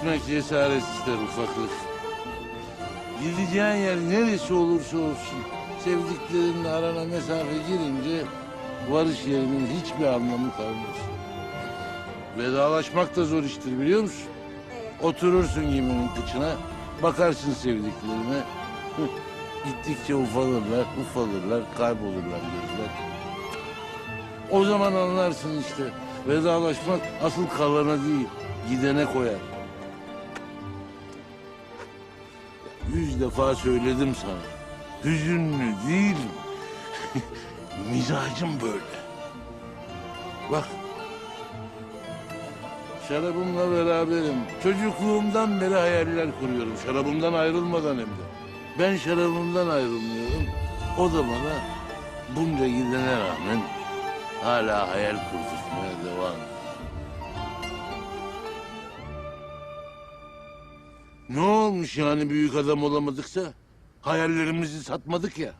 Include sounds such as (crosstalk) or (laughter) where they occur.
Vazgeçmek cesaret ister ufaklık. Gideceğin yer neresi olursa olsun sevdiklerinle arana mesafe girince varış yerinin hiçbir anlamı kalmaz. Vedalaşmak da zor iştir biliyor musun? Oturursun geminin kıçına, bakarsın sevdiklerine. Gittikçe ufalırlar, ufalırlar, kaybolurlar gözler. O zaman anlarsın işte. Vedalaşmak asıl kalana değil, gidene koyar. Yüz defa söyledim sana. Hüzünlü değilim. (laughs) Mizacım böyle. Bak. Şarabımla beraberim. Çocukluğumdan beri hayaller kuruyorum. Şarabımdan ayrılmadan hem de. Ben şarabımdan ayrılmıyorum. O da bana bunca gidene rağmen hala hayal kurdurtmaya devam ediyor. Ne olmuş yani büyük adam olamadıksa? Hayallerimizi satmadık ya.